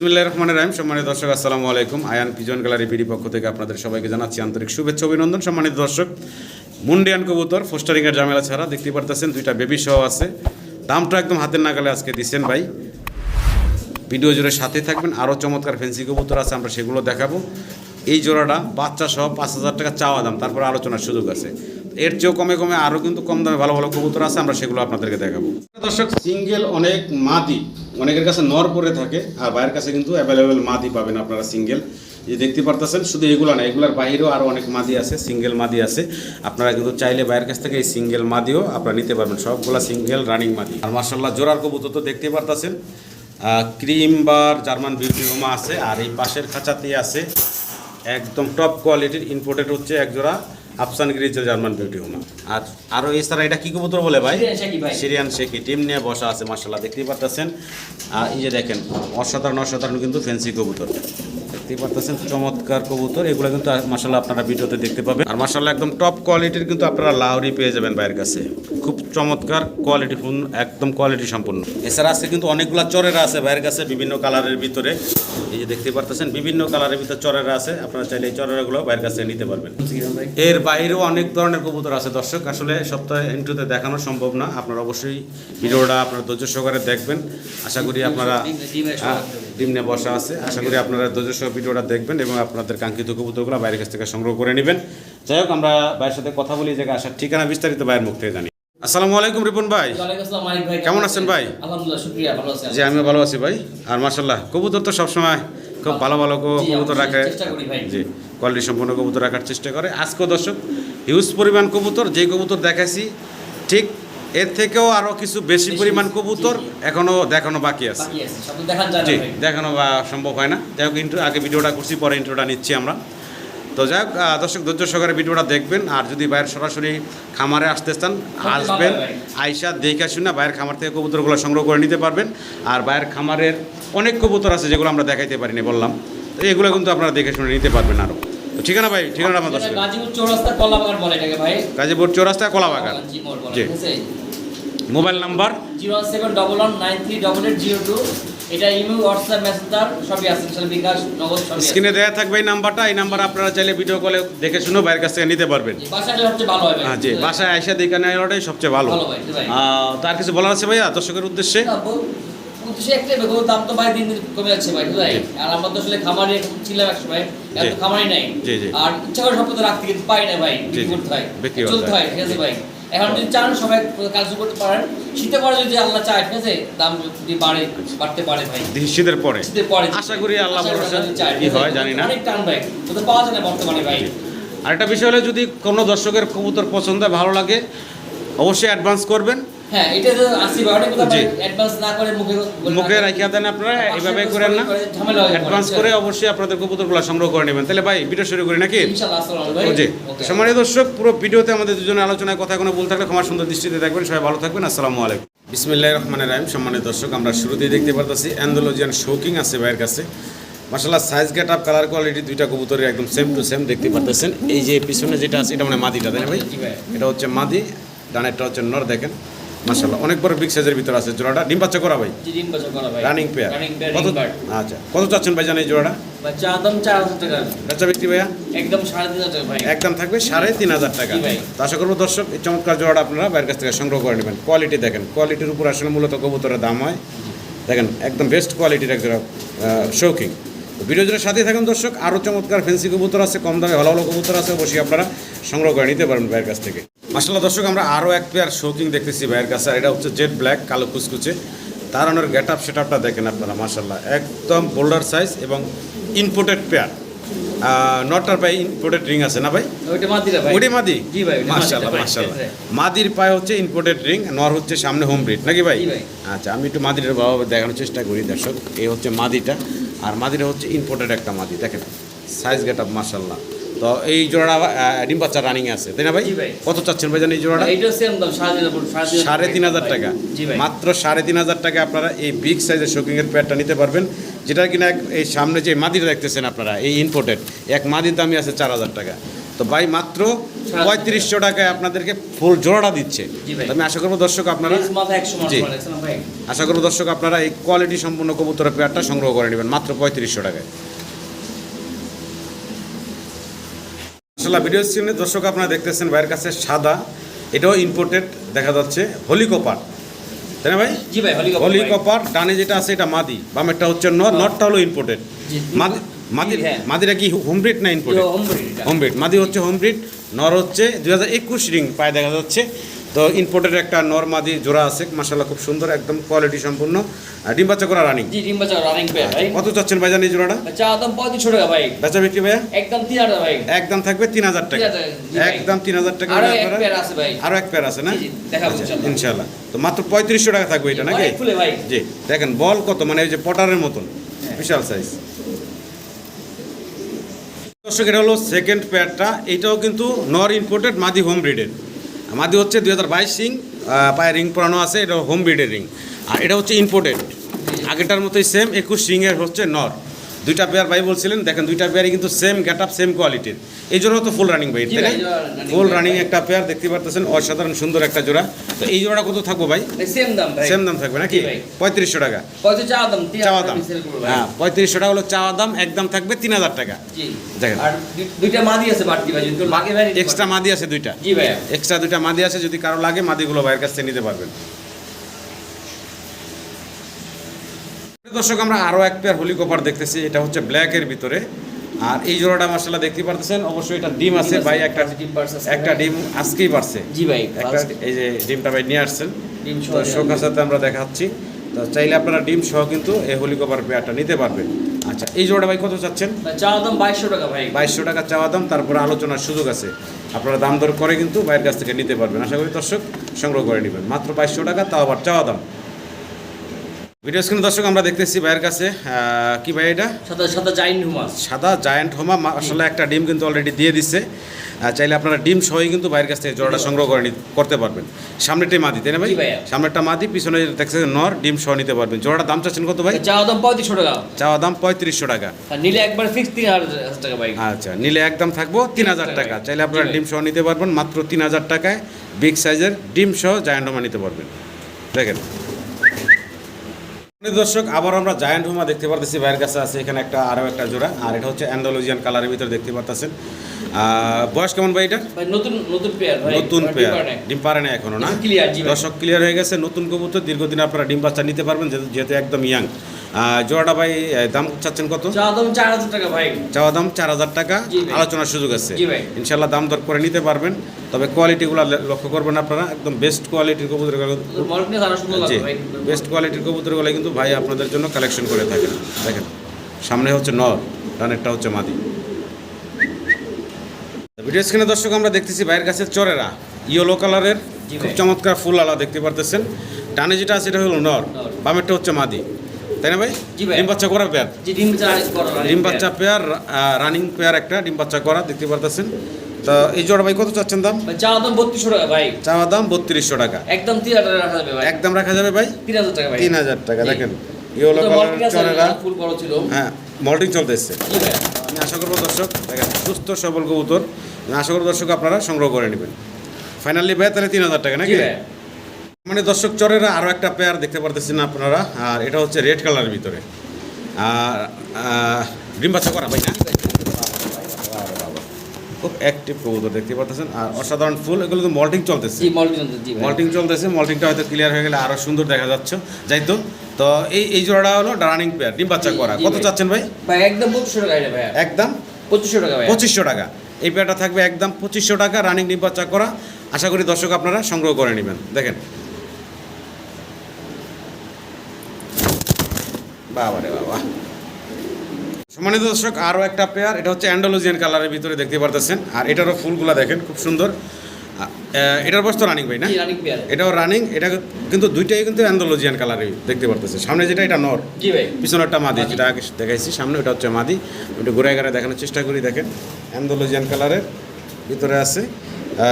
বিসমিল্লাহ রহমান রাহিম। সম্মানিত দর্শক, আসসালামু আলাইকুম। আয়ান পিজন গ্যালারি বিডি পক্ষ থেকে আপনাদের সবাইকে জানাচ্ছি আন্তরিক শুভেচ্ছা অভিনন্দন। সম্মানিত দর্শক, মুন্ডিয়ান কবুতর, ফোস্টারিংয়ের জামেলা ছাড়া দেখতে পারতেছেন দুইটা বেবি সহ আছে। দামটা একদম হাতের নাগালে আজকে দিচ্ছেন ভাই। ভিডিও জুড়ে সাথে থাকবেন। আরও চমৎকার ফেন্সি কবুতর আছে, আমরা সেগুলো দেখাবো। এই জোড়াটা বাচ্চা সহ পাঁচ হাজার টাকা চাওয়া দাম, তারপর আলোচনার সুযোগ আছে। এর চেয়েও কমে কমে আরও কিন্তু কম দামে ভালো ভালো কবুতর আছে, আমরা সেগুলো আপনাদেরকে দেখাবো। দর্শক সিঙ্গেল অনেক মাদি, অনেকের কাছে নর পরে থাকে, আর বাইরের কাছে কিন্তু অ্যাভেলেবেল মাদি পাবেন আপনারা সিঙ্গেল যে দেখতে পারতেছেন, শুধু এগুলো না, এগুলোর বাইরেও আরও অনেক মাদি আছে সিঙ্গেল মাদি আছে। আপনারা কিন্তু চাইলে বাইরের কাছ থেকে এই সিঙ্গেল মাদিও আপনারা নিতে পারবেন, সবগুলা সিঙ্গেল রানিং মাদি। আর মার্শাল্লাহ জোরার কবুতর তো দেখতে পারতেছেন ক্রিম বার জার্মান বিউটি হোমা আছে, আর এই পাশের খাঁচাতে আছে, একদম টপ কোয়ালিটির ইম্পোর্টেড হচ্ছে এক জোড়া। আফসান গিরিজ জার্মান বিউটি হোমা আর আরও এছাড়া এটা কি কবুতর বলে ভাই? সিরিয়ান শেখি ভাই। সিরিয়ান শেখি। টিম নিয়ে বসা আছে মার্শাল্লাহ দেখতেই পারতেছেন। আর এই যে দেখেন অসাধারণ অসাধারণ কিন্তু ফেন্সি কবুতর। দেখতেই পারতেছেন, চমৎকার কবুতর। এগুলো কিন্তু মার্শাল্লাহ আপনারা ভিডিওতে দেখতে পাবেন। আর মার্শাল্লাহ একদম টপ কোয়ালিটির কিন্তু আপনারা লাউরি পেয়ে যাবেন বাইরের কাছে। খুব চমৎকার কোয়ালিটি একদম কোয়ালিটি সম্পূর্ণ। এছাড়া আছে কিন্তু অনেকগুলো চরেরা আছে বাইরের কাছে, বিভিন্ন কালারের ভিতরে। এই যে দেখতে পারতেছেন, বিভিন্ন কালারের ভিতরে চরেরা আছে। আপনারা চাইলে এই চরেরাগুলো বাইরের কাছে নিতে পারবেন। এর বাইরেও অনেক ধরনের কবুতর আছে দর্শক। আসলে সপ্তাহে ইন্টুতে দেখানো সম্ভব না। আপনারা অবশ্যই ভিডিওটা আপনারা ধৈর্য সহকারে দেখবেন। আশা করি আপনারা নিয়ে বসা আছে। আশা করি আপনারা ধৈর্য সহ ভিডিওটা দেখবেন এবং আপনাদের কাঙ্ক্ষিত কবুতরগুলো বাইরের কাছ থেকে সংগ্রহ করে নেবেন। যাই হোক আমরা বাইরের সাথে কথা বলি জায়গায় আসার ঠিকানা বিস্তারিত ভাইয়ের মুখ থেকে জানি। আসসালামু আলাইকুম রিপন ভাই। কেমন আছেন ভাই? জি আমিও ভালো আছি ভাই। আর মার্শাল্লাহ কবুতর তো সবসময় খুব ভালো ভালো কবুতর রাখে। জি কোয়ালিটি সম্পন্ন কবুতর রাখার চেষ্টা করে। আজকেও দর্শক হিউজ পরিমাণ কবুতর যে কবুতর দেখাইছি ঠিক এর থেকেও আরও কিছু বেশি পরিমাণ কবুতর জি। এখনও দেখানো বাকি আছে। জি দেখানো বা সম্ভব হয় না। যাই হোক ইন্ট্রো আগে ভিডিওটা করছি পরে ইন্ট্রোটা নিচ্ছি আমরা। তো যাই হোক দর্শক ধৈর্য সহকারে ভিডিওটা দেখবেন। আর যদি বাইরের সরাসরি খামারে আসতে চান আসবেন। আইসা দেখে শুনে বাইরের খামার থেকে কবুতরগুলো সংগ্রহ করে নিতে পারবেন। আর বাইরের খামারের অনেক কবুতর আছে যেগুলো আমরা দেখাইতে পারিনি বললাম। তো এগুলো কিন্তু আপনারা দেখে শুনে নিতে পারবেন আরও তো ঠিকানা ভাই ঠিকানা আমার দর্শক। গাজীপুর চৌরাস্তা কলাবাগান বলে এটাকে ভাই। গাজীপুর চৌরাস্তা কলাবাগান। জি। Mobile number? Zero seven double one nine three double eight zero two. এটা ইমেল হোয়াটসঅ্যাপ মেসেঞ্জার সবই আছে বিকাশ নগদ স্ক্রিনে দেওয়া থাকবে এই নাম্বারটা এই নাম্বার আপনারা চাইলে ভিডিও কলে দেখে শুনে বাইরের কাছ থেকে নিতে পারবেন। জি, বাসাটা সবচেয়ে ভালো হবে হ্যাঁ জি বাসায় আইসা দেখে নেওয়াটাই সবচেয়ে ভালো। তার কিছু বলার আছে ভাইয়া দর্শকের উদ্দেশ্যে? একটাই ভাই, দাম তো ভাই দিন দিন কমে যাচ্ছে ভাই বুঝলাই আর আমরা তো আসলে খামারে ছিলাম এক সময় এত খামারই নাই। জি, জি। আর ইচ্ছা করে সব রাখতে কিন্তু পাই না ভাই বিক্রি করতে হয়। চলতে। হয়। ঠিক আছে ভাই। এখন যদি চান সবাই কাজ করতে পারেন শীতে পরে যদি আল্লাহ চায় ঠিক আছে দাম যদি বাড়ে বাড়তে পারে ভাই। শীতের পরে? শীতের পরে আশা করি আল্লাহ কি হয় জানি না। অনেক টান ভাই তো পাওয়া যায় না বর্তমানে ভাই। আরেকটা বিষয় হলো যদি কোনো দর্শকের কবুতর পছন্দ হয়, ভালো লাগে অবশ্যই অ্যাডভান্স করবেন। হ্যাঁ এটা তো আসি ভাই অনেক কথা জি। অ্যাডভান্স না করে মুখে মুখে রাখিয়া দেন আপনারা এইভাবে করেন না। অ্যাডভান্স করে অবশ্যই আপনাদের কবুতরগুলো সংগ্রহ করে নেবেন। তাহলে ভাই ভিডিও শুরু করি নাকি? ইনশাআল্লাহ আসসালামু ভাই। ও জি। দর্শক পুরো ভিডিওতে আমাদের দুজনের আলোচনায় কথা কোনো ভুল থাকলে সুন্দর দৃষ্টিতে দেখবেন। সবাই ভালো থাকবেন। আসসালামু আলাইকুম। বিসমিল্লাহ রহমান রাহিম। সম্মানিত দর্শক আমরা শুরুতেই দেখতে পারতেছি অ্যান্ডোলজিয়ান শৌকিং আছে ভাইয়ের কাছে। মাসাল্লাহ size get up colour quality দুইটা কবুতরের একদম সেম টু সেম দেখতে পারতেছেন। এই যে পিছনে যেটা আছে এটা মানে মাদিটা তাই ভাই। এটা হচ্ছে মাদি ডানেরটা হচ্ছে নর দেখেন। মাসাল্লাহ অনেক বড় বিগ সাইজের ভিতরে আছে জোড়াটা। ডিম বাচ্চা করা ভাই? জি ডিম বাচ্চা করা ভাই। রানিং পেয়ার রানিং পেয়ার কত আচ্ছা কত চাচ্ছেন ভাই জানেন এই জোড়াটা? বাচ্চা একদম চার হাজার টাকা। বাচ্চা বিক্রি ভাইয়া? একদম সাড়ে তিন হাজার টাকা ভাই। একদম থাকবে সাড়ে তিন হাজার টাকা। জি ভাই। তো আশা করব দর্শক এই চমৎকার জোড়াটা আপনারা বাইরের কাছ থেকে সংগ্রহ করে নেবেন। কোয়ালিটি দেখেন কোয়ালিটির উপর আসলে মূলত কবুতরের দাম হয়। দেখেন একদম বেস্ট কোয়ালিটির এক জোড়া শৌকিং তো ভিডিও জোড়ার সাথেই থাকুন দর্শক আরও চমৎকার ফেন্সি কবুতর আছে কম দামে ভালো ভালো কবুতর আছে অবশ্যই আপনারা সংগ্রহ করে নিতে পারবেন ভাইয়ের কাছ থেকে। মাসাল্লাহ দর্শক আমরা আরও এক পেয়ার শৌকিং দেখতেছি ভাইয়ের কাছে আর এটা হচ্ছে জেড ব্ল্যাক কালো কুচকুচে। তার ওনার গেট আপ সেট আপটা দেখেন আপনারা মাসাল্লাহ একদম বোল্ডার সাইজ এবং ইনপোর্টেড পেয়ার নটার পায়ে ইনপোর্টেড রিং আছে না ভাই? ওটি মাদি? ভাই, মাশাআল্লাহ ঠিক আছে। মাদির পায়ে হচ্ছে ইম্পোর্টেড রিং নর হচ্ছে সামনে হোম ব্রিড নাকি ভাই? আচ্ছা আমি একটু মাদিরের বাবা দেখানোর চেষ্টা করি দর্শক। এই হচ্ছে মাদিটা আর মাদিটা হচ্ছে ইম্পোর্টেড একটা মাদি। দেখেন সাইজ গেট আপ মাশাআল্লাহ। তো এই জোড়াটা ডিম বাচ্চা রানিং আছে তাই না ভাই? কত চাচ্ছেন ভাই জানেন এই জোড়াটা? সাড়ে তিন হাজার টাকা। মাত্র সাড়ে তিন হাজার টাকা আপনারা এই বিগ সাইজের শোকিংয়ের প্যাডটা নিতে পারবেন যেটা কিনা এই সামনে যে মাদিটা দেখতেছেন আপনারা এই ইম্পোর্টেড এক মাদির দামই আছে চার হাজার টাকা। তো ভাই মাত্র পঁয়ত্রিশশো টাকায় আপনাদেরকে ফুল জোড়াটা দিচ্ছে। আমি আশা করব দর্শক আপনারা জি। আশা করব দর্শক আপনারা এই কোয়ালিটি সম্পূর্ণ কবুতরের পেয়ারটা সংগ্রহ করে নেবেন মাত্র পঁয়ত্রিশশো টাকায়। আসলে ভিডিও স্ক্রিনে দর্শক আপনারা দেখতেছেন ভাইয়ের কাছে সাদা এটাও ইম্পোর্টেড দেখা যাচ্ছে হোলি কপার। তাই না ভাই? জি ভাই হলি কপার ডানে যেটা আছে এটা মাদি বামেরটা হচ্ছে নর নটটা হলো ইম্পোর্টেড। মাদি মাদি হ্যাঁ। মাদিটা কি হোম ব্রিড না ইম্পোর্টেড হোম ব্রিড মাদি হচ্ছে হোম ব্রিড নর হচ্ছে দুই হাজার একুশ রিং পায়ে দেখা যাচ্ছে। তো ইম্পোর্টেড একটা নর মাদি জোড়া আছে মাসাল্লাহ খুব সুন্দর একদম কোয়ালিটি সম্পূর্ণ। ডিম বাচ্চা করা রানিং জি ডিম বাচ্চা রানিং ভাই। কত চাচ্ছেন ভাইজান এই জোড়াটা? চা দাম পঁয়ত্রিশশো টাকা ভাই। বেচা বিক্রি ভাইয়া? একদম তিন হাজার ভাই। একদম থাকবে তিন হাজার টাকা। 3,000 জি ভাই। একদম তিন হাজার টাকা আরও এক পেয়ার আছে ভাই। আরও এক পেয়ার আছে না? জি, দেখাবো আচ্ছা। ইনশাল্লাহ তো মাত্র পঁয়ত্রিশশো টাকা থাকবে এটা নাকি? ফুলে ভাই। জি দেখেন বল কত? মানে ওই যে পটারের মতন হ্যাঁ। বিশাল সাইজ দর্শক এটা হলো সেকেন্ড পেয়ারটা এটাও কিন্তু নর ইম্পোর্টেড মাদি হোম ব্রিডের মাদি হচ্ছে দুই হাজার বাইশ রিং পায়ে রিং পরানো আছে, এটা হোম ব্রিডের রিং। আর এটা হচ্ছে ইম্পোর্টেড আগেরটার মতোই সেম একুশ রিংয়ের হচ্ছে নর। দুইটা পেয়ার ভাই বলছিলেন দেখেন দুইটা পেয়ারই কিন্তু সেম গেট আপ সেম কোয়ালিটির এই জন্য তো ফুল রানিং ভাই তাই জোড়া ফুল রানিং একটা পেয়ার দেখতে পারতেছেন অসাধারণ সুন্দর একটা জোড়া। তো এই জোড়া কত থাকব ভাই? সেম দাম ভাই। সেম দাম থাকবে নাকি? পঁয়ত্রিশশো টাকা। চাওয়া দাম। হ্যাঁ পঁয়ত্রিশশো টাকা হলো চাওয়া দাম একদম থাকবে তিন হাজার টাকা। দেখেন। দুইটা মাদি আছে বাড়তি ভাই এক্সট্রা মাদি আছে দুইটা। এক্সট্রা দুইটা মাদি আছে যদি কারও লাগে মাদিগুলো ভাইয়ের কাছ থেকে নিতে পারবেন। দর্শক আমরা আরও এক পেয়ার হোলি কপার দেখতেছি। এটা হচ্ছে ব্ল্যাকের ভিতরে। আর এই জোড়াটা মাসাল্লাহ দেখতে পারতেছেন। অবশ্যই এটা ডিম আছে ভাই একটা একটা ডিম আজকেই পারছে জি ভাই একটা এই যে ডিমটা ভাই নিয়ে আসছেন। ডিম সহ সাথে আমরা দেখাচ্ছি। তো চাইলে আপনারা ডিম সহ কিন্তু এই হোলি কপার পেয়ারটা নিতে পারবেন। আচ্ছা এই জোড়া ভাই কত চাচ্ছেন? চাওয়া দাম বাইশশো টাকা ভাই। বাইশশো টাকা চাওয়া দাম তারপরে আলোচনার সুযোগ আছে। আপনারা দাম দর করে কিন্তু বাইরের কাছ থেকে নিতে পারবেন। আশা করি দর্শক সংগ্রহ করে নেবেন। মাত্র বাইশশো টাকা তাও আবার চাওয়া দাম। ভিডিও স্ক্রিনে দর্শক আমরা দেখতেছি ভাইয়ের কাছে কি ভাই এটা? সাদা সাদা জাইন হুমাস সাদা জায়ান্ট হোমা আসলে একটা ডিম কিন্তু অলরেডি দিয়ে দিচ্ছে চাইলে আপনারা ডিম সহই কিন্তু বাইরের কাছ থেকে জোড়াটা সংগ্রহ করে করতে পারবেন। সামনেটাই মাদি তাই না ভাই? সামনেরটা মাদি পিছনে দেখছে নর ডিম সহ নিতে পারবেন। জোড়াটা দাম চাচ্ছেন কত ভাই? চা দাম পঁয়ত্রিশশো টাকা। চাওয়া দাম পঁয়ত্রিশশো টাকা। নিলে একবার ফিক্স তিন হাজার টাকা ভাই। আচ্ছা নিলে একদম থাকব তিন হাজার টাকা। চাইলে আপনারা ডিম সহ নিতে পারবেন মাত্র তিন হাজার টাকায় বিগ সাইজের ডিম সহ জায়ান্ট হোমা নিতে পারবেন। দেখেন। দর্শক আবার আমরা জায়ান্ট হুমা দেখতে পারতেছি। বাইরের কাছে আছে এখানে একটা আরও একটা জোড়া আর এটা হচ্ছে অ্যান্ডালোজিয়ান কালারের ভিতরে দেখতে পারতেছেন। আহ, বয়স কেমন ভাই এটা? নতুন নতুন পেয়ার নতুন পেয়ার ডিম পারে না এখনও না? দর্শক ক্লিয়ার হয়ে গেছে। নতুন কবুতর দীর্ঘদিন আপনারা ডিম বাচ্চা নিতে পারবেন যেহেতু একদম ইয়াং জোড়াটা ভাই দাম চাচ্ছেন কত? চা দাম চার হাজার টাকা ভাই। চাওয়া দাম চার হাজার টাকা। আলোচনার সুযোগ আছে। ইনশাল্লাহ দাম দর করে নিতে পারবেন। তবে কোয়ালিটিগুলো লক্ষ্য করবেন আপনারা একদম বেস্ট কোয়ালিটির কবুতর মলকনে জি। বেস্ট কোয়ালিটির কবুতরগুলো কিন্তু ভাই আপনাদের জন্য কালেকশন করে থাকেন। দেখেন সামনে হচ্ছে নর ডানেরটা হচ্ছে মাদি। ভিডিও স্ক্রিনে দর্শক আমরা দেখতেছি ভাইয়ের কাছে চরেরা। ইয়েলো কালারের খুব চমৎকার ফুল আলা দেখতে পারতেছেন। ডানে যেটা আছে এটা হলো নর নর। বামেরটা হচ্ছে মাদি। তাই না ভাই? ডিম বাচ্চা করার পেয়ার ডিম বাচ্চা পেয়ার রানিং পেয়ার একটা ডিম বাচ্চা করা দেখতে পারতেছেন। তো এই জোড়া ভাই কত চাচ্ছেন দাম? ভাই চা দাম বত্রিশশো টাকা ভাই। চাওয়া দাম বত্রিশশো টাকা। একদম তিন হাজার রাখা যাবে ভাই। একদম রাখা যাবে ভাই? তিন হাজার টাকা ভাই। তিন হাজার টাকা দেখেন। ইয়েলো আছে, চরেরা ফুল বড় ছিল। হ্যাঁ মল্টিং চলতেছে জি ভাই। আমি আশা করব দর্শক দেখেন সুস্থ সবল কবুতর। আশা করব দর্শক আপনারা সংগ্রহ করে নেবেন। ফাইনালি ভাই তাহলে তিন হাজার টাকা নাকি? মানে দর্শক চরেরা আরও একটা পেয়ার দেখতে পারতেছেন আপনারা আর এটা হচ্ছে রেড কালারের ভিতরে। আর ডিম বাচ্চা করা ভাই না? খুব অ্যাক্টিভ কবুতর দেখতে পারতেছেন আর অসাধারণ ফুল এগুলো তো মল্টিং চলতেছে। মল্টিং চলতেছে মল্টিংটা হয়তো ক্লিয়ার হয়ে গেলে আরও সুন্দর দেখা যাচ্ছে। যাই তো তো এই এই জোড়াটা হলো রানিং পেয়ার ডিম বাচ্চা করা। কত। চাচ্ছেন ভাই? ভাই একদম পঁচিশশো টাকা ভাই একদম? পঁচিশশো টাকা পঁচিশশো টাকা। এই পেয়ারটা থাকবে একদম পঁচিশশো টাকা রানিং ডিম বাচ্চা করা। আশা করি দর্শক আপনারা সংগ্রহ করে নেবেন। দেখেন বাবা রে বাবা। সম্মানিত দর্শক আরও একটা পেয়ার এটা হচ্ছে অ্যান্ডালোজিয়ান কালারের ভিতরে দেখতে পারতেছেন। আর এটারও ফুলগুলা দেখেন খুব সুন্দর। এটার বয়স তো রানিং ভাই না? এটাও রানিং এটা কিন্তু দুইটাই কিন্তু অ্যান্ডালোজিয়ান কালারের দেখতে পারতেছে। সামনে যেটা এটা নর। পিছনেরটা মাদি মাদি। যেটা আগে দেখাইছি সামনে ওটা হচ্ছে মাদি। ওটা ঘুরে ঘুরে দেখানোর চেষ্টা করি দেখেন। অ্যান্ডোলোজিয়ান কালারের ভিতরে আছে।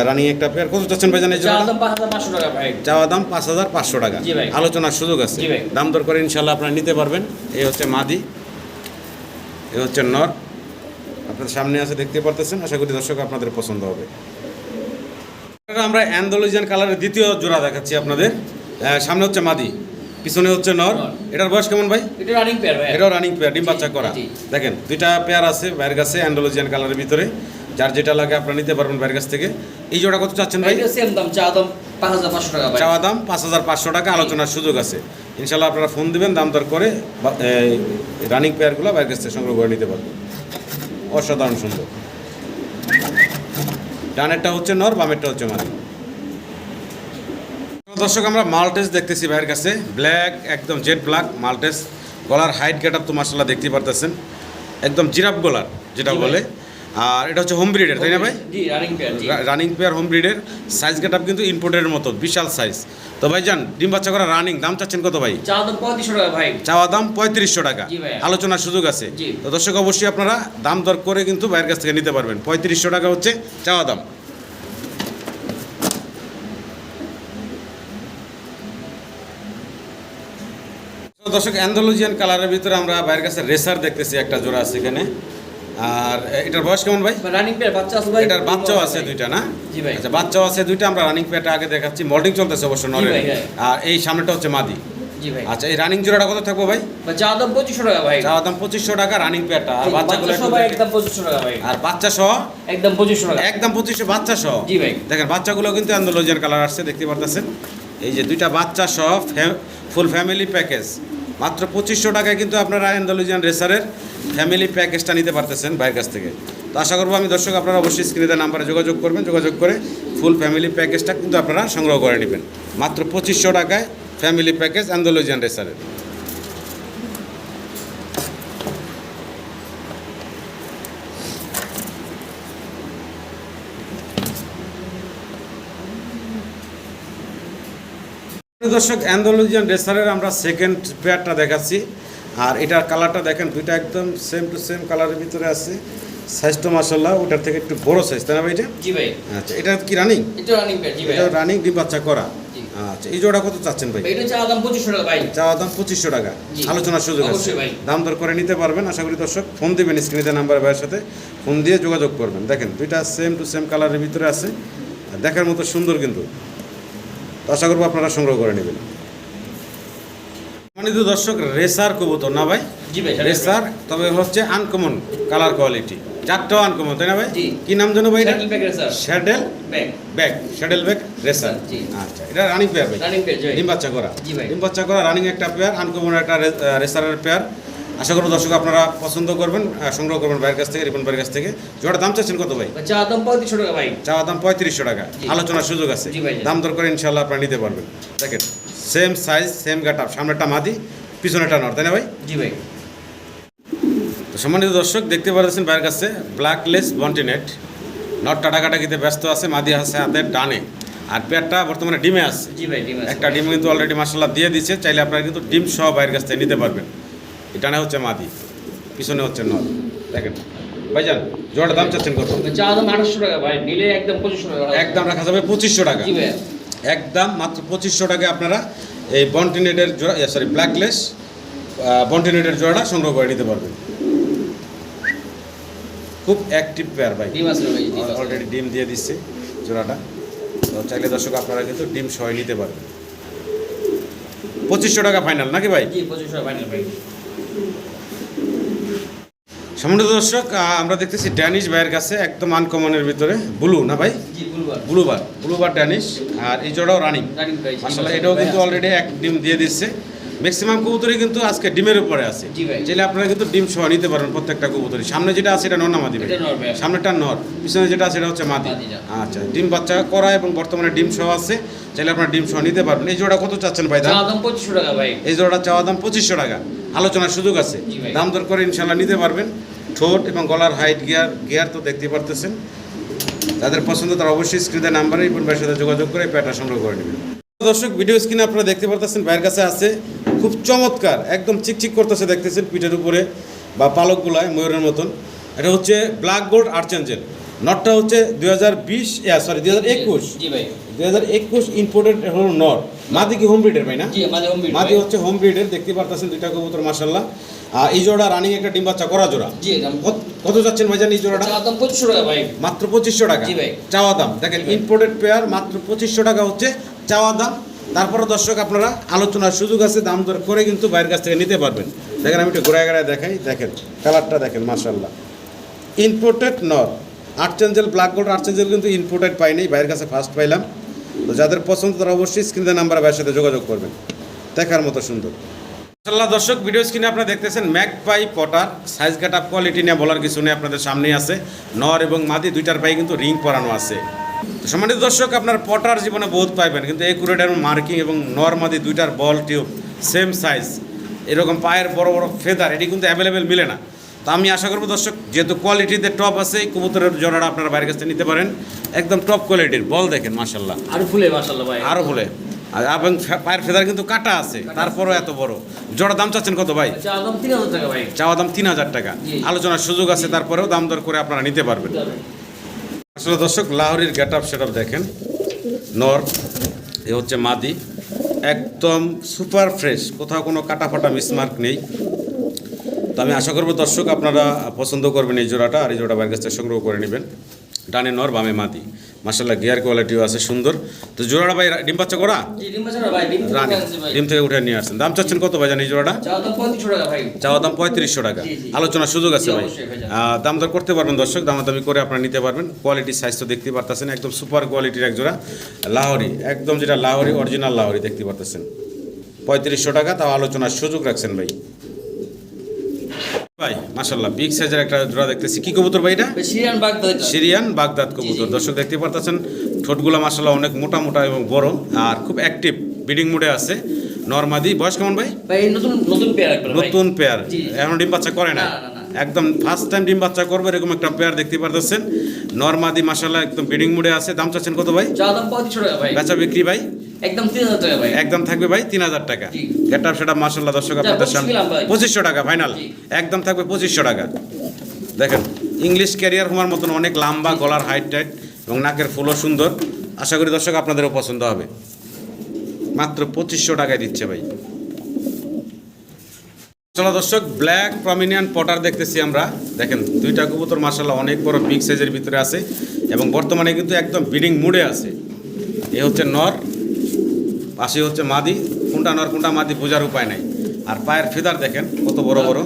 রানিং একটা পেয়ার কত চাচ্ছেন ভাই জানেন চা দাম পাঁচ হাজার পাঁচশো টাকা ভাই। চাওয়া দাম পাঁচ হাজার পাঁচশো টাকা। আলোচনার সুযোগ আছে। দাম দর করে ইনশাল্লাহ আপনারা নিতে পারবেন। এই হচ্ছে মাদি এ হচ্ছে নর। আপনাদের সামনে আছে দেখতে পারতেছেন। আশা করি দর্শক আপনাদের পছন্দ হবে। আমরা অ্যান্ডোলজিয়ান কালারের দ্বিতীয় জোড়া দেখাচ্ছি আপনাদের। সামনে হচ্ছে মাদি পিছনে হচ্ছে নর। নর। এটার বয়স কেমন ভাই? এটা রানিং পেয়ার ভাই। এটাও রানিং পেয়ার ডিম বাচ্চা করা। দেখেন দুইটা পেয়ার আছে বাইরের কাছে অ্যান্ডোলজিয়ান কালারের ভিতরে। যার যেটা লাগে আপনারা নিতে পারবেন বাইরের কাছ থেকে। এই জোড়া কত চাচ্ছেন ভাই? সেম দাম চা দাম পাঁচ হাজার পাঁচশো টাকা ভাই। চাওয়া দাম পাঁচ হাজার পাঁচশো টাকা আলোচনার সুযোগ আছে। ইনশাল্লাহ আপনারা ফোন দিবেন দাম দর করে রানিং পেয়ারগুলো বাইরের কাছ থেকে সংগ্রহ করে নিতে পারবেন। অসাধারণ সুন্দর। ডানেরটা হচ্ছে নর বামেরটা হচ্ছে মাদি। দর্শক আমরা মাল্টেস দেখতেছি ভাইয়ের কাছে। ব্ল্যাক একদম জেড ব্ল্যাক মাল্টেস। গলার হাইট গেট আপ তো মার্শাল্লাহ দেখতেই পারতেছেন। একদম জিরাফ গলার যেটা বলে। আর এটা হচ্ছে হোম ব্রিডের তাই না ভাই? রানিং পেয়ার হোম ব্রিডের সাইজ গেট কিন্তু ইম্পোর্টের মতো বিশাল সাইজ তো ভাই যান ডিম বাচ্চা করা রানিং দাম চাচ্ছেন কত ভাই? চাওয়া দাম পঁয়ত্রিশশো টাকা আলোচনার সুযোগ আছে। তো দর্শক অবশ্যই আপনারা দাম দর করে কিন্তু বাইরের কাছ থেকে নিতে পারবেন। পঁয়ত্রিশশো টাকা হচ্ছে চাওয়া দাম। দর্শক অ্যান্ডোলজিয়ান কালারের ভিতরে আমরা বাইরের কাছে রেসার দেখতেছি একটা জোড়া আছে এখানে। আর এটার বয়স কেমন ভাই? রানিং পেয়ার বাচ্চা আছে ভাই। এটার বাচ্চাও আছে দুইটা না? জি ভাই। আচ্ছা বাচ্চাও আছে দুইটা আমরা রানিং পেয়ারটা আগে দেখাচ্ছি। মল্টিং চলতেছে অবশ্য নরে হ্যাঁ। আর এই সামনেটা হচ্ছে মাদি। জি ভাই। আচ্ছা এই রানিং জোড়াটা কত থাকব ভাই? চা দাম পঁচিশশো টাকা ভাই। চাওয়া দাম পঁচিশশো টাকা রানিং পেয়ারটা আর বাচ্চাগুলো বাচ্চা সবাই একদম পঁচিশশো টাকা ভাই। আর বাচ্চা সহ? একদম পঁচিশশো টাকা। একদম পঁচিশশো বাচ্চা সহ? জি ভাই। দেখেন বাচ্চাগুলো কিন্তু অ্যান্ডোলজিয়ান কালার আসছে দেখতে পারতেছেন? এই যে দুইটা বাচ্চা সহ ফুল ফ্যামিলি প্যাকেজ মাত্র পঁচিশশো টাকায় কিন্তু আপনারা অ্যান্ডোলজিয়ান রেসারের ফ্যামিলি প্যাকেজটা নিতে পারতেছেন বাইরের কাছ থেকে। তো আশা করব আমি দর্শক আপনারা অবশ্যই স্ক্রিনে নাম্বারে যোগাযোগ করবেন, যোগাযোগ করে ফুল ফ্যামিলি প্যাকেজটা কিন্তু আপনারা সংগ্রহ করে নেবেন। মাত্র পঁচিশশো টাকায় ফ্যামিলি প্যাকেজ অ্যান্ডোলজিয়ান রেসারের দর্শক অ্যান্ডোলজিয়ান রেসারের আমরা সেকেন্ড পেয়ারটা দেখাচ্ছি। আর এটার কালারটা দেখেন দুইটা একদম সেম টু সেম কালারের ভিতরে আছে। সাইজটা মাসাল্লাহ ওটার থেকে একটু বড় সাইজ তাই না ভাই এটা জি ভাই। আচ্ছা এটা কি রানিং এটা রানিং পেয়ার জি ভাই। এটা রানিং ডিম বাচ্চা করা। আচ্ছা এই জোড়া কত চাচ্ছেন ভাই? এটা চা দাম পঁচিশশো টাকা ভাই। চাওয়া দাম পঁচিশশো টাকা। জি। আলোচনার সুযোগ আছে। ভাই। দাম দর করে নিতে পারবেন আশা করি দর্শক ফোন দিবেন স্ক্রিনে নাম্বার ভাইয়ের সাথে ফোন দিয়ে যোগাযোগ করবেন। দেখেন দুইটা সেম টু সেম কালারের ভিতরে আছে। আর দেখার মতো সুন্দর কিন্তু। আশা করব আপনারা সংগ্রহ করে নেবেন। মানে দর্শক রেসার কবুতর না ভাই? জি ভাই রেসার তবে হচ্ছে আনকমন কালার কোয়ালিটি চারটাও আনকমন তাই না ভাই? কি নাম জানো ভাই saddle bag bag saddle bag racer আচ্ছা এটা রানিং পেয়ার ভাই। রানিং পেয়ার ডিম বাচ্চা করা। জি ভাই। ডিম বাচ্চা করা রানিং একটা পেয়ার আনকমন একটা রেসারের পেয়ার আশা করব দর্শক আপনারা পছন্দ করবেন সংগ্রহ করবেন ভাইয়ের কাছ থেকে রিপন ভাইয়ের কাছ থেকে। জোড়া দাম চাচ্ছেন কত ভাই? চা দাম পঁয়ত্রিশশো টাকা ভাই। চাওয়া দাম পঁয়ত্রিশশো টাকা। আলোচনার সুযোগ আছে। দাম দর করে ইনশাল্লাহ আপনারা নিতে পারবেন। দেখেন same size same get up সামনেটা মাদি পিছনেটা নর তাই না ভাই? জি ভাই। তো সম্মানিত দর্শক দেখতে পাচ্ছেন বাইরের কাছে ব্ল্যাকলেস বন্টিনেট নটটা টাকাটাকিতে ব্যস্ত আছে মাদি আছে হাতের ডানে। আর পেয়ারটা বর্তমানে ডিমে আছে। জি ভাই ডিম একটা ডিম কিন্তু অলরেডি মাসাল্লাহ দিয়ে দিচ্ছে চাইলে আপনারা কিন্তু ডিম সহ বাইরের কাছ থেকে নিতে পারবেন। ডানে হচ্ছে মাদি পিছনে হচ্ছে নর দেখেন ভাইজান জোড়ার দাম চাচ্ছেন কত? চা দাম আঠাশশো টাকা ভাই নিলে একদম পঁচিশশো টাকা। একদম রাখা যাবে পঁচিশশো টাকা। জি ভাই। একদম মাত্র পঁচিশশো টাকায় আপনারা এই বন্টিনেটের জোড়া সরি ব্ল্যাকলেস বন্টিনেটের জোড়াটা সংগ্রহ করে নিতে পারবেন। খুব অ্যাক্টিভ পেয়ার ভাই। অলরেডি ডিম দিয়ে দিচ্ছে জোড়াটা। তো চাইলে দর্শক আপনারা কিন্তু ডিম সহ নিতে পারবেন। পঁচিশশো টাকা ফাইনাল নাকি ভাই? পঁচিশশো ফাইনাল ভাই সম্মানিত দর্শক আমরা দেখতেছি ড্যানিশ ভাইয়ের কাছে একদম আনকমনের ভিতরে ব্লু না ভাই? বুলবার ব্লুবার ড্যানিশ আর এই জোড়াও রানিং আসলে এটাও কিন্তু অলরেডি এক ডিম দিয়ে দিচ্ছে। ম্যাক্সিমাম কবুতরই কিন্তু আজকে ডিমের উপরে আছে। চাইলে আপনারা কিন্তু ডিম সহ নিতে পারবেন প্রত্যেকটা কবুতরই। সামনে যেটা আছে এটা নর না মাদি। সামনেটা নর পিছনে যেটা আছে এটা হচ্ছে মাদি। আচ্ছা ডিম বাচ্চা করা এবং বর্তমানে ডিম সহ আছে। চাইলে আপনারা ডিম সহ নিতে পারবেন। এই জোড়া কত চাচ্ছেন ভাই দাম? দাম পঁচিশশো টাকা ভাই। এই জোড়া চাওয়া দাম পঁচিশশো টাকা। আলোচনার সুযোগ আছে। দাম দর করে ইনশাল্লাহ নিতে পারবেন। ঠোঁট এবং গলার হাইট গিয়ার গিয়ার তো দেখতে পারতেছেন। যাদের পছন্দ তারা অবশ্যই স্ক্রিনে নাম্বারে পরিবারের সাথে যোগাযোগ করে প্যাটা সংগ্রহ করে নেবেন। দর্শক ভিডিও স্ক্রিনে আপনারা দেখতে পারতেছেন ভাইয়ের কাছে আছে খুব চমৎকার একদম চিকচিক করতেছে দেখতেছেন পিঠের উপরে বা পালকগুলায় ময়ূরের মতন। এটা হচ্ছে ব্ল্যাক গোল্ড আর্চেঞ্জেল নটটা হচ্ছে দুই হাজার বিশ সরি দুই হাজার একুশ। দুই হাজার একুশ ইম্পোর্টেড হলো নর মাদি কি হোম ব্রিডের ভাই না? মাদি হচ্ছে হোম ব্রিডের দেখতে পারতেছেন দুইটা কবুতর মাসাল্লাহ এই জোড়া রানিং একটা ডিম বাচ্চা করা জোড়া? জি কত- যাচ্ছেন ভাইজান এই জোড়াটা? দাম পঁচিশশো টাকা ভাই। মাত্র পঁচিশশো টাকা? জি ভাই। চাওয়া দাম। দেখেন ইম্পোর্টেড পেয়ার মাত্র পঁচিশশো টাকা হচ্ছে চাওয়া দাম। তারপরে দর্শক আপনারা আলোচনার সুযোগ আছে দাম দর করে কিন্তু বাইরের কাছ থেকে নিতে পারবেন। দেখেন আমি একটু ঘোরায় ঘোরায় দেখাই। দেখেন কালারটা দেখেন মার্শাল্লাহ ইম্পোর্টেড নর। আর্চেঞ্জেল ব্ল্যাক গোল্ড আর্চেঞ্জেল কিন্তু ইম্পোর্টেড পাইনি বাইরের কাছে ফার্স্ট পাইলাম। তো যাদের পছন্দ তারা অবশ্যই স্ক্রিনের নাম্বার ভাইয়ের সাথে যোগাযোগ করবেন। দেখার মতো সুন্দর। মাশাল্লাহ দর্শক ভিডিও স্ক্রিনে আপনারা দেখতেছেন ম্যাক পাই Potter. Size cut up quality নিয়ে বলার কিছু নেই আপনাদের সামনেই আছে। নর এবং মাদি দুইটার পায়ে কিন্তু রিং পরানো আছে। তো সম্মানিত দর্শক আপনার পটার জীবনে বহুত পাইবেন কিন্তু এই কুরেটার মার্কিং এবং নর মাদি দুইটার বল টিউব সেম সাইজ এরকম পায়ের বড় বড় ফেদার এটি কিন্তু অ্যাভেলেবেল মিলে না। তো আমি আশা করব দর্শক যেহেতু কোয়ালিটিতে টপ আছে এই কবুতরের জোড়াটা আপনারা বাইরের কাছ থেকে নিতে পারেন। একদম টপ কোয়ালিটির বল দেখেন মাশাল্লাহ আর ফুলে মাশাআল্লাহ ভাই। আরও বলে আর এবং পায়ের ফেদার কিন্তু কাটা আছে তারপরও এত বড়। জোড়া দাম চাচ্ছেন কত ভাই? চাওয়া দাম তিন হাজার টাকা আলোচনার সুযোগ আছে তারপরেও দাম দর করে আপনারা নিতে পারবেন। আসলে দর্শক লাহোরির গেট আপ সেট দেখেন। নর এ হচ্ছে মাদি। একদম সুপার ফ্রেশ কোথাও কোনো কাটা ফাটা মিসমার্ক নেই। তো আমি আশা করব দর্শক আপনারা পছন্দ করবেন এই জোড়াটা আর এই জোড়া বাইরের কাছ থেকে সংগ্রহ করে নেবেন। ডানে নর বামে মাদি। মার্শাল্লাহ গিয়ার কোয়ালিটিও আছে সুন্দর। তো জোড়াটা ভাই ডিম বাচ্চা করা? ডিম থেকে রানি ডিম থেকে উঠে নিয়ে আসছেন। দাম চাচ্ছেন কত ভাই জান জোড়াটা? চাওয়া দাম পঁয়ত্রিশশো টাকা দাম। আলোচনার সুযোগ আছে ভাই। দাম দর করতে পারবেন দর্শক দামাদামি করে আপনারা নিতে পারবেন। কোয়ালিটি সাইজ তো দেখতে পারতেছেন একদম সুপার কোয়ালিটির এক জোড়া। লাহরি একদম যেটা লাহরি অরিজিনাল লাহোরি দেখতে পারতেছেন। পঁয়ত্রিশশো টাকা তাও আলোচনার সুযোগ রাখছেন ভাই। ভাই মাসাল্লাহ বিগ সাইজের একটা জোড়া দেখতেছি। কি কবুতর ভাই এটা? Syrian Baghdad Syrian Baghdad কবুতর। দর্শক দেখতে পারতেছেন ঠোঁটগুলো মাসাল্লাহ অনেক মোটা মোটা এবং বড় আর খুব অ্যাক্টিভ বিডিং মুডে আছে। নর্মাদি বয়স কেমন ভাই? নতুন নতুন পেয়ার নতুন পেয়ার। এখন ডিম বাচ্চা করে না। একদম ফার্স্ট টাইম ডিম বাচ্চা করবে এরকম একটা পেয়ার দেখতে পারতেছেন। নর্মাদি মাসাল্লাহ একদম বিডিং মুডে আছে। দাম চাচ্ছেন কত ভাই। বেচা বিক্রি ভাই? একদম তিন হাজার টাকা ভাই। একদম থাকবে ভাই তিন হাজার টাকা। গেট আপ সেটা মাসাল্লাহ দর্শক আপনাদের সামনে পঁচিশশো টাকা ফাইনাল একদম থাকবে পঁচিশশো টাকা। দেখেন ইংলিশ ক্যারিয়ার হওয়ার মতন অনেক লম্বা গলার হাইট টাইট এবং নাকের ফুলও সুন্দর। আশা করি দর্শক আপনাদেরও পছন্দ হবে। মাত্র পঁচিশশো টাকায় দিচ্ছে ভাই। চলো দর্শক ব্ল্যাক প্রমিনিয়ান পটার দেখতেছি আমরা। দেখেন দুইটা কবুতর মার্শাল্লাহ অনেক বড় বিগ সাইজের ভিতরে আছে এবং বর্তমানে কিন্তু একদম বিডিং মুডে আছে। এ হচ্ছে নর পাশে হচ্ছে মাদি কোনটা নর কোনটা মাদি বোঝার উপায় নাই। আর পায়ের ফেদার দেখেন কত বড় বড়।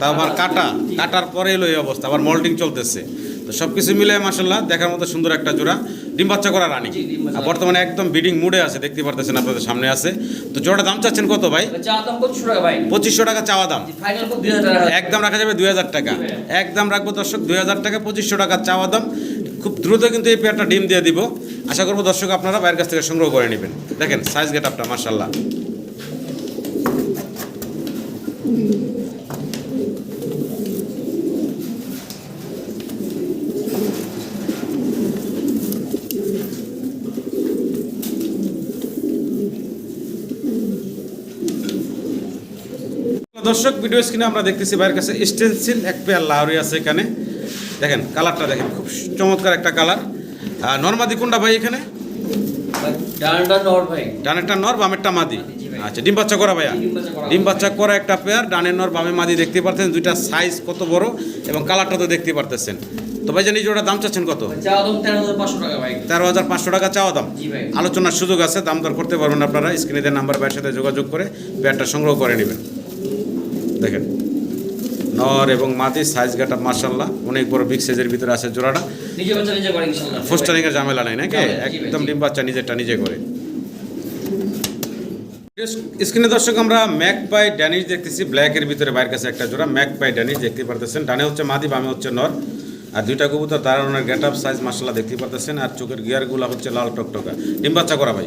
তা আবার কাটা কাটার পরে এলো এই অবস্থা আবার মল্টিং চলতেছে। তো সব কিছু মিলে মাসাল্লাহ দেখার মতো সুন্দর একটা জোড়া ডিম বাচ্চা করা রানী। আর বর্তমানে একদম বিডিং মুডে আছে দেখতে পারতেছেন আপনাদের সামনে আছে। তো জোড়া দাম চাচ্ছেন কত ভাই? পঁচিশশো টাকা চাওয়া দাম। একদম রাখা যাবে দুই হাজার টাকা। ভাই। একদম রাখব দর্শক দুই হাজার টাকা পঁচিশশো টাকা চাওয়া দাম। খুব দ্রুত কিন্তু এই পেয়ারটা ডিম দিয়ে দিব। আশা করব দর্শক আপনারা বাইরের কাছ থেকে সংগ্রহ করে নেবেন। দেখেন সাইজ গেট আপটা মার্শাল্লাহ দর্শক ভিডিও স্ক্রিনে আমরা দেখতেছি বাইরের কাছে স্টেনসিল এক পেয়ার লাহরি আছে এখানে। দেখেন কালারটা দেখেন খুব চমৎকার একটা কালার। আর নর্মাদি কোনটা ভাই এখানে? ডানেরটা নর বামেরটা মাদি? আচ্ছা ডিম বাচ্চা করা ভাইয়া? ডিম বাচ্চা করা। একটা পেয়ার ডানের নর বামে মাদি দেখতে পারতেন দুইটা সাইজ কত বড় এবং কালারটা তো দেখতে পারতেছেন। তো ভাই জানি জোড়া দাম চাচ্ছেন কত? তেরো হাজার পাঁচশো টাকা ভাই। তেরো হাজার পাঁচশো টাকা চাওয়া দাম। আলোচনার সুযোগ আছে দাম দর করতে পারবেন আপনারা। স্ক্রিনে দেওয়া নাম্বার ভাইয়ের সাথে যোগাযোগ করে পেয়ারটা সংগ্রহ করে নেবেন। দেখেন। নর এবং মাদি সাইজ গাটা মার্শাল্লাহ অনেক বড় বিগ সাইজের ভিতরে আছে জোড়াটা। নিজে বাচ্চা নিজে করে ইনশাল্লাহ ফোস্টারিং এর ঝামেলা নাই নাকি? একদম। ডিম বাচ্চা নিজেরটা নিজে করে। স্ক্রিনে দর্শক আমরা ম্যাক পাই ড্যানিশ দেখতেছি ব্ল্যাকের ভিতরে বাইরের কাছে একটা জোড়া ম্যাক পাই ড্যানিশ দেখতে পারতেছেন। ডানে হচ্ছে মাদি বামে হচ্ছে নর। আর দুইটা কবুতর দাঁড়ানোর গেট আপ সাইজ মাসাল্লাহ দেখতে পারতেছেন। আর চোখের গিয়ারগুলো হচ্ছে লাল টকটকা। ডিম বাচ্চা করা ভাই?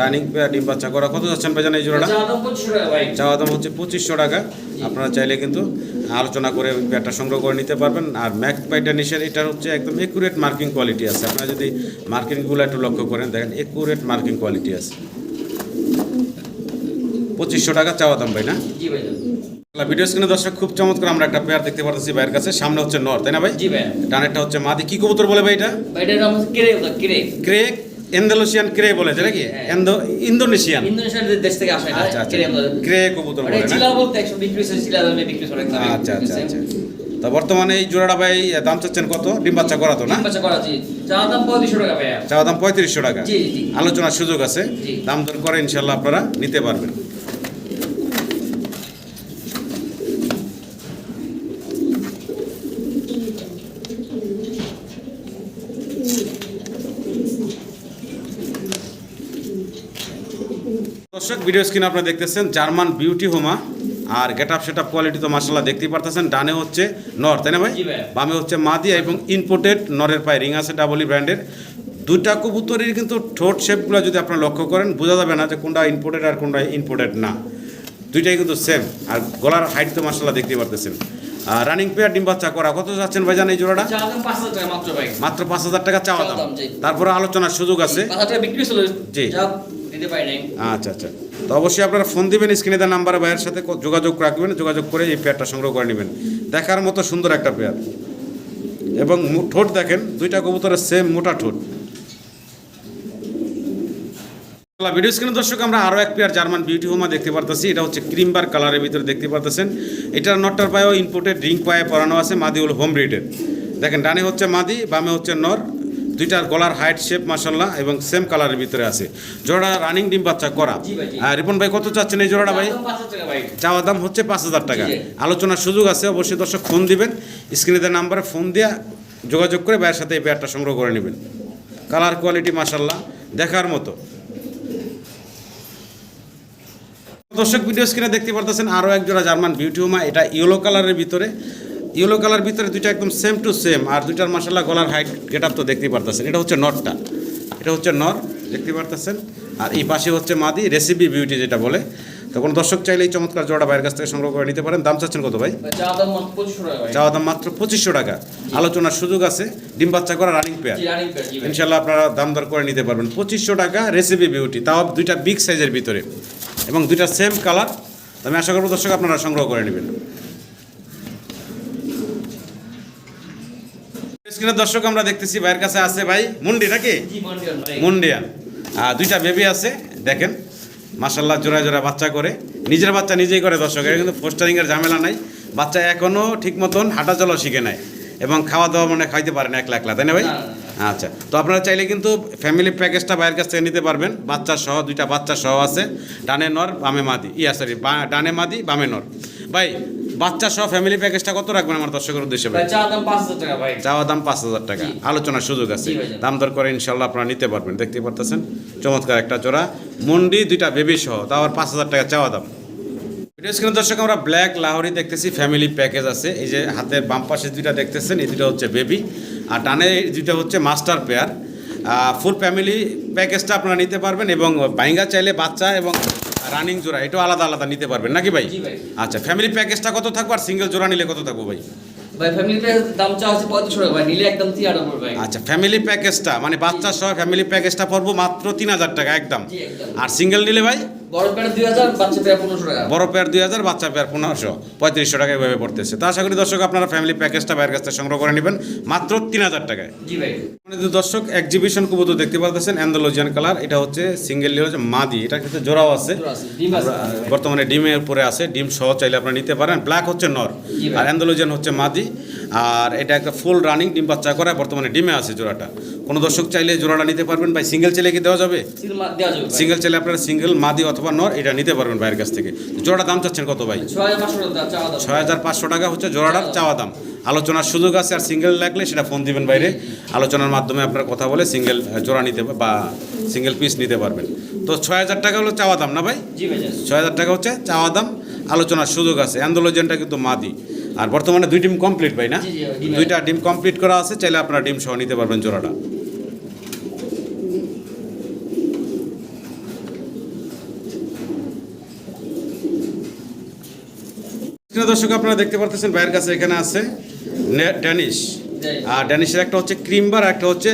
রানিং পেয়ার ডিম বাচ্চা করা। কত যাচ্ছেন ভাইজান এই জোড়াটা? চাওয়া দাম ভাই। হচ্ছে পঁচিশশো টাকা। আপনারা চাইলে কিন্তু আলোচনা করে পেয়ারটা সংগ্রহ করে নিতে পারবেন। আর ম্যাক পাইটা নিশের এটা হচ্ছে একদম একুরেট মার্কিং কোয়ালিটি আছে। আপনারা যদি মার্কিংগুলো একটু লক্ষ্য করেন দেখেন একুরেট মার্কিং কোয়ালিটি আছে। পঁচিশশো টাকা চাওয়া দাম ভাই না? ভাই ভিডিও স্ক্রিনে দর্শক খুব চমৎকার আমরা একটা পেয়ার দেখতে পারতেছি ভাইয়ের কাছে। সামনে হচ্ছে নর তাই না ভাই? জি ভাই ডানেরটা হচ্ছে মাদি কি কবুতর বলে ভাই এটা? নাম হচ্ছে কেরে কেরে। ক্রেক এন্দালুসিয়ান ক্রে বলে যেটা কি? হ্যাঁ। ইন্দোনেশিয়ান। দেশ থেকে আসে আচ্ছা আচ্ছা। ক্রে কবুতর বলে চিলা বলতে একশো বিক্রি হয়েছে চিলা দামে বিক্রি করে আচ্ছা আচ্ছা আচ্ছা। তো বর্তমানে এই জোড়াটা ভাই দাম চাচ্ছেন কত? ডিম বাচ্চা করা তো না? বাচ্চা করা জি। চাওয়া দাম পঁয়ত্রিশশো টাকা ভাইয়া। চাওয়া দাম পঁয়ত্রিশশো টাকা। জি, জি। আলোচনার সুযোগ আছে। দাম দর করে ইনশাল্লাহ আপনারা নিতে পারবেন। দর্শক ভিডিও স্ক্রিনে আপনারা দেখতেছেন জার্মান বিউটি হোমা আর get up set up quality তো মার্শাল্লাহ দেখতেই পারতেছেন। ডানে হচ্ছে নর তাই না ভাই? বামে হচ্ছে মাদিয়া এবং ইম্পোর্টেড নরের পায়ে রিং আছে ডাবলি ব্র্যান্ডের দুইটা কবুতরের কিন্তু ঠোঁট শেপগুলো যদি আপনারা লক্ষ্য করেন বোঝা যাবে না যে কোনটা ইম্পোর্টেড আর কোনটা ইম্পোর্টেড না। দুইটাই কিন্তু সেম আর গলার হাইট তো মার্শাল্লাহ দেখতেই পারতেছেন। আর রানিং পেয়ার ডিম বাচ্চা করা। কত যাচ্ছেন ভাইজান এই জোড়াটা? মাত্র পাঁচ হাজার টাকা চাওয়া দাম। তারপরে আলোচনার সুযোগ আছে। জি। আচ্ছা আচ্ছা। তো অবশ্যই আপনারা ফোন দিবেন স্ক্রিনে দেওয়া নাম্বারে ভাইয়ের সাথে যোগাযোগ রাখবেন, যোগাযোগ করে এই পেয়ারটা সংগ্রহ করে নেবেন। দেখার মতো সুন্দর একটা পেয়ার এবং ঠোঁট দেখেন, দুইটা কবুতরের সেম মোটা ঠোঁট। ভিডিও স্ক্রিনে দর্শক, আমরা আরও এক পেয়ার জার্মান বিউটি হোমা দেখতে পারতেছি। এটা হচ্ছে ক্রিমবার কালারের ভিতরে দেখতে পারতেছেন। এটার নটটার পায়েও ইম্পোর্টেড রিং পায়ে পরানো আছে, মাদি হল হোম ব্রিডের দেখেন, ডানে হচ্ছে মাদি, বামে হচ্ছে নর। দুইটার গলার হাইট শেপ মাসাল্লাহ এবং সেম কালারের ভিতরে আছে। জোড়াটা রানিং ডিম বাচ্চা করা। রিপন ভাই কত চাচ্ছেন এই জোড়াটা ভাই? চাওয়া দাম হচ্ছে পাঁচ হাজার টাকা। আলোচনার সুযোগ আছে অবশ্যই দর্শক ফোন দিবেন। স্ক্রিনে দেওয়া নাম্বারে ফোন দিয়ে যোগাযোগ করে ভাইয়ের সাথে এই পেয়ারটা সংগ্রহ করে নেবেন। কালার কোয়ালিটি মাসাল্লাহ দেখার মতো। দর্শক ভিডিও স্ক্রিনে দেখতে পারতেছেন আরও এক জোড়া জার্মান বিউটি হোমা এটা ইয়েলো কালারের ভিতরে। ইয়েলো কালার ভিতরে দুইটা একদম সেম টু সেম আর দুইটার মাসাল্লাহ গলার হাইট গেট আপ তো দেখতেই পারতেছেন। এটা হচ্ছে নটটা এটা হচ্ছে নর দেখতে পারতেছেন। আর এই পাশে হচ্ছে মাদি রেসিপি বিউটি যেটা বলে। তো কোনো দর্শক চাইলে এই চমৎকার জোড়া বাইরের কাছ থেকে সংগ্রহ করে নিতে পারেন। দাম চাচ্ছেন কত ভাই? চাওয়া দাম মাত্র পঁচিশশো টাকা আলোচনার সুযোগ আছে। ডিম বাচ্চা করা রানিং পেয়ার। ইনশাল্লাহ আপনারা দাম দর করে নিতে পারবেন। পঁচিশশো টাকা রেসিপি বিউটি তাও দুইটা বিগ সাইজের ভিতরে। এবং দুইটা সেম কালার আমি আশা করব দর্শক আপনারা সংগ্রহ করে নেবেন। স্ক্রিনের দর্শক আমরা দেখতেছি ভাইয়ের কাছে আছে ভাই মুন্ডি নাকি। মুন্ডিয়ান আর দুইটা বেবি আছে দেখেন। মাসাল্লাহ জোড়ায় জোড়ায় বাচ্চা করে। নিজের বাচ্চা নিজেই করে দর্শক এটা কিন্তু পোস্টারিংয়ের ঝামেলা নাই। বাচ্চা এখনও ঠিক মতন হাঁটা চলা শিখে নাই এবং খাওয়া দাওয়া মানে খাইতে পারে না একলা একলা তাই না ভাই? আচ্ছা তো আপনারা চাইলে কিন্তু ফ্যামিলি প্যাকেজটা বাইরের কাছ থেকে নিতে পারবেন। বাচ্চা সহ দুইটা বাচ্চা সহ আছে। ডানে নর বামে মাদি। ইয়া সরি ডানে মাদি বামে নর। ভাই বাচ্চা সহ ফ্যামিলি প্যাকেজটা কত রাখবেন আমার দর্শকের উদ্দেশ্যে চাওয়া দাম পাঁচ হাজার টাকা। আলোচনার সুযোগ আছে। দাম দর করে ইনশাল্লাহ আপনারা নিতে পারবেন। দেখতে পারতেছেন? চমৎকার একটা জোড়া। মন্ডি দুইটা বেবি সহ। তাও আবার পাঁচ হাজার টাকা চাওয়া দাম। ভিডিও স্ক্রিনে দর্শক আমরা ব্ল্যাক লাহোরি দেখতেছি ফ্যামিলি প্যাকেজ আছে। এই যে হাতের বাম পাশে দুইটা দেখতেছেন এই দুটো হচ্ছে বেবি আর ডানে দুইটা হচ্ছে মাস্টার পেয়ার ফুল ফ্যামিলি প্যাকেজটা আপনারা নিতে পারবেন এবং বাইঙ্গা চাইলে বাচ্চা এবং রানিং জোড়া এটাও আলাদা আলাদা নিতে পারবেন নাকি ভাই? আচ্ছা ফ্যামিলি প্যাকেজটা কত থাকব আর সিঙ্গেল জোড়া নিলে কত থাকব ভাই? ভাই ফ্যামিলি প্যাকেজ দাম চা হচ্ছে পঁয়ত্রিশশো টাকা ভাই নিলে একদম থ্রি আউট ভাই। আচ্ছা ফ্যামিলি প্যাকেজটা মানে বাচ্চা সহ ফ্যামিলি প্যাকেজটা পড়ব মাত্র তিন হাজার টাকা একদম। আর সিঙ্গেল নিলে ভাই? বড় পেয়ার দুই হাজার বাচ্চা পেয়ার পনেরোশো পঁয়ত্রিশশো টাকা এভাবে পড়তেছে। তো আশা করি দর্শক আপনারা ফ্যামিলি প্যাকেজটা বাইরের কাছ থেকে সংগ্রহ করে নেবেন মাত্র তিন হাজার টাকায়। দর্শক এক্সিবিশন কবুতর দেখতে পারতেছেন অ্যান্ডোলজিয়ান কালার এটা হচ্ছে সিঙ্গেল হচ্ছে মাদি এটা কিন্তু জোড়াও আছে। বর্তমানে ডিমের উপরে আছে ডিম সহ চাইলে আপনারা নিতে পারেন। ব্ল্যাক হচ্ছে নর আর অ্যান্ডোলজিয়ান হচ্ছে মাদি। আর এটা একটা ফুল রানিং ডিম বাচ্চা করা বর্তমানে ডিমে আছে জোড়াটা। কোনো দর্শক চাইলে জোড়াটা নিতে পারবেন ভাই সিঙ্গেল চাইলে কি দেওয়া যাবে। সিঙ্গেল চাইলে আপনারা সিঙ্গেল মাদি অথবা নর এটা নিতে পারবেন ভাইয়ের কাছ থেকে। জোড়াটা দাম চাচ্ছেন কত ভাই? ছয় হাজার পাঁচশো টাকা হচ্ছে জোড়াটার চাওয়া দাম। আলোচনার সুযোগ আছে আর সিঙ্গেল লাগলে সেটা ফোন দিবেন বাইরে আলোচনার মাধ্যমে আপনারা কথা বলে সিঙ্গেল জোড়া নিতে বা সিঙ্গেল পিস নিতে পারবেন। তো ছয় হাজার টাকা হলো চাওয়া দাম না ভাই? ছয় হাজার টাকা হচ্ছে চাওয়া দাম। আলোচনার সুযোগ আছে। অ্যান্ডোলজেনটা কিন্তু মাদি। আর বর্তমানে দুই ডিম কমপ্লিট ভাই না। দুইটা ডিম কমপ্লিট করা আছে চাইলে আপনারা ডিম সহ নিতে পারবেন জোড়াটা। দর্শক আপনারা দেখতে পারতেছেন ভাইয়ের কাছে এখানে আছে ড্যানিশ। আর ড্যানিশের একটা হচ্ছে ক্রিমবার একটা হচ্ছে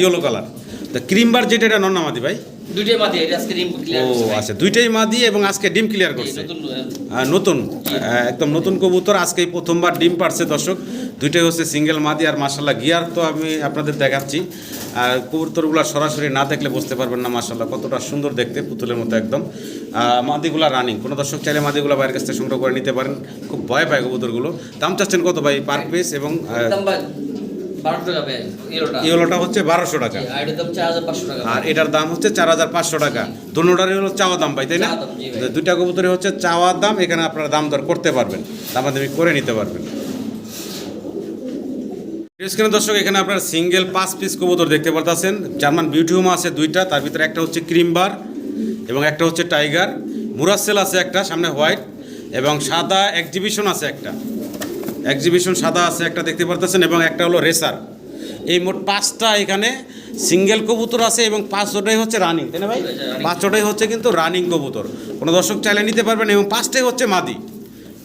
ইয়েলো কালার। তো ক্রিমবার যেটা এটা নন্নামাদি ভাই। দুইটাই আজকে ডিম ও আচ্ছা দুইটাই মাদি এবং আজকে ডিম ক্লিয়ার করছে? নতুন নতুন একদম নতুন কবুতর আজকে প্রথমবার ডিম পারছে দর্শক। দুইটাই হচ্ছে সিঙ্গেল মাদি আর মাসাল্লাহ গিয়ার তো আমি আপনাদের দেখাচ্ছি। আর কবুতরগুলো সরাসরি না দেখলে বুঝতে পারবেন না মাসাল্লাহ কতটা সুন্দর দেখতে পুতুলের মতো একদম। মাদিগুলা রানিং কোনো দর্শক চাইলে মাদিগুলা বাইরের কাছ থেকে সংগ্রহ করে নিতে পারেন। খুব ভয় পায় কবুতরগুলো। দাম চাচ্ছেন কত ভাই পার পিস এবং ইয়েলোটা। হচ্ছে বারোশো টাকা। আর এটার দাম টাকা আর এটার দাম হচ্ছে চার হাজার পাঁচশো টাকা। দুটারই হলো চাওয়া দাম ভাই তাই না। দুইটা কবুতরই হচ্ছে চাওয়ার দাম এখানে আপনারা দাম দর করতে পারবেন দামাদামি করে নিতে পারবেন। স্ক্রিনে দর্শক এখানে আপনার সিঙ্গেল পাঁচ পিস কবুতর দেখতে পারতেছেন। জার্মান বিউটিউমা আছে দুইটা তার ভিতরে একটা হচ্ছে ক্রিমবার এবং একটা হচ্ছে টাইগার মুরাসেল আছে একটা সামনে হোয়াইট এবং সাদা এক্সিবিশন আছে একটা। এক্সিবিশন সাদা আছে একটা দেখতে পারতেছেন এবং একটা হলো রেসার এই মোট পাঁচটা এখানে সিঙ্গেল কবুতর আছে এবং পাঁচটাই হচ্ছে রানিং তাই না ভাই? পাঁচটাই হচ্ছে কিন্তু রানিং কবুতর। কোনো দর্শক চাইলে নিতে পারবেন এবং পাঁচটাই হচ্ছে মাদি।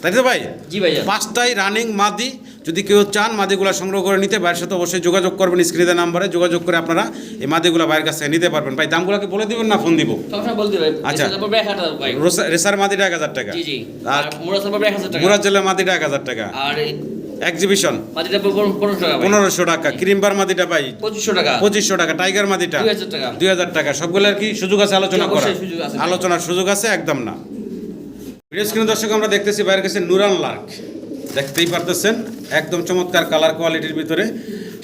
তাই তো ভাই? জি ভাইয়া। পাঁচটাই রানিং মাদি যদি কেউ চান মাদিগুলা সংগ্রহ করে নিতে ভাইয়ের সাথে অবশ্যই যোগাযোগ করবেন স্ক্রিনের নাম্বারে যোগাযোগ করে আপনারা এই মাদিগুলা ভাইয়ের কাছে নিতে পারবেন। ভাই দামগুলোকে বলে দিবেন না ফোন দিব? আচ্ছা। রেসার মাদিটা এক হাজার টাকা। আর আর মুরাদ তারপর এক হাজার টাকা। মুরাদ জেলের মাদিটা এক হাজার টাকা। আর এক্সিবিশন পনেরোশো টাকা ক্রিমবার মাদিটা ভাই। পঁচিশশো টাকা। পঁচিশশো টাকা। টাইগার মাদিটা। দুই হাজার টাকা। টাকা। সবগুলোর কি সুযোগ আছে আলোচনা করা অবশ্যই সুযোগ আছে। আলোচনার সুযোগ আছে একদম না। ভিডিও স্ক্রিনে দর্শক আমরা দেখতেছি বাইরের কাছে নুরান লার্ক। দেখতেই পারতেছেন একদম চমৎকার কালার কোয়ালিটির ভিতরে।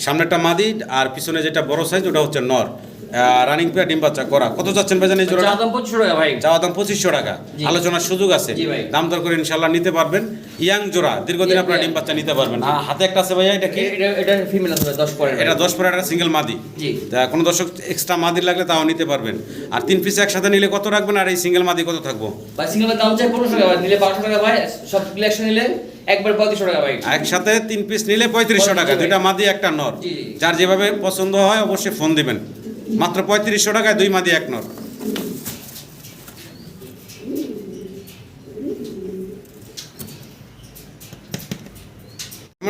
সামনেটা মাদি আর পিছনে যেটা বড় সাইজ ওটা হচ্ছে নর। রানিং পেয়ার ডিম বাচ্চা করা। কত জোড়া দাম টাকা ভাই। চাওয়া দাম পঁচিশশো টাকা। আলোচনার সুযোগ আছে। দাম দর করে নিতে পারবেন। ইয়াং জোড়া দীর্ঘদিন আপনারা ডিম বাচ্চা নিতে পারবেন। হাতে একটা আছে ভাইয়া এটা কি? এটা ফিমেল আছে পরে এটা দশ পরে একটা সিঙ্গেল মাদি। জি। তা কোনো দর্শক এক্সট্রা মাদি লাগলে তাও নিতে পারবেন। আর তিন পিস একসাথে নিলে কত রাখবেন আর এই সিঙ্গেল মাদি কত থাকব? ভাই সিঙ্গেলের দাম চাই টাকা নিলে টাকা ভাই। সব কালেকশন নিলে একবার পঁয়ত্রিশশো টাকা ভাই। একসাথে তিন পিস নিলে পঁয়ত্রিশশো টাকা দুইটা মাদি একটা নর। যার যেভাবে পছন্দ হয় অবশ্যই ফোন দিবেন। মাত্র পঁয়ত্রিশশো টাকায় দুই মাদি এক নর।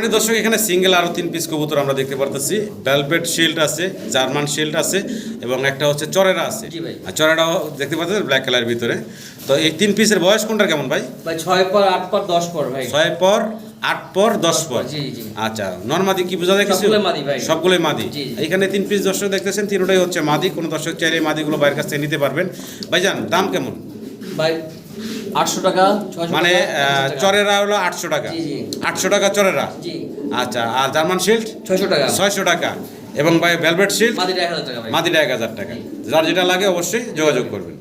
মানে দর্শক এখানে সিঙ্গেল আরও তিন পিস কবুতর আমরা দেখতে পারতেছি। ভেলভেট শিল্ড আছে জার্মান শিল্ড আছে এবং একটা হচ্ছে চরেরা আছে। আর চরেরাও দেখতে পাচ্ছেন ব্ল্যাক কালারের ভিতরে। তো এই তিন পিসের বয়স কোনটা কেমন ভাই? ছয় পর আট পর দশ পর ভাই। ছয় পর আট পর দশ পর। আচ্ছা নর্মাদি কি বোঝা যায় কিছু? সবগুলোই মাদি। এখানে তিন পিস দর্শক দেখতেছেন তিনটাই হচ্ছে মাদি। কোনো দর্শক চাইলে মাদিগুলো বাইরের কাছ থেকে নিতে পারবেন। ভাইজান দাম কেমন? ভাই আটশো টাকা মানে টাকা, আহ, 50 টাকা। চরেরা হলো আটশো টাকা। আটশো টাকা চরেরা? আচ্ছা আর জার্মান শিল্ড? ছয়শো টাকা। ছয়শো টাকা। এবং ভাই ভেলভেট শিল্ড মাদিটা এক হাজার টাকা মাদিটা এক হাজার টাকা। যার যেটা লাগে অবশ্যই যোগাযোগ করবেন।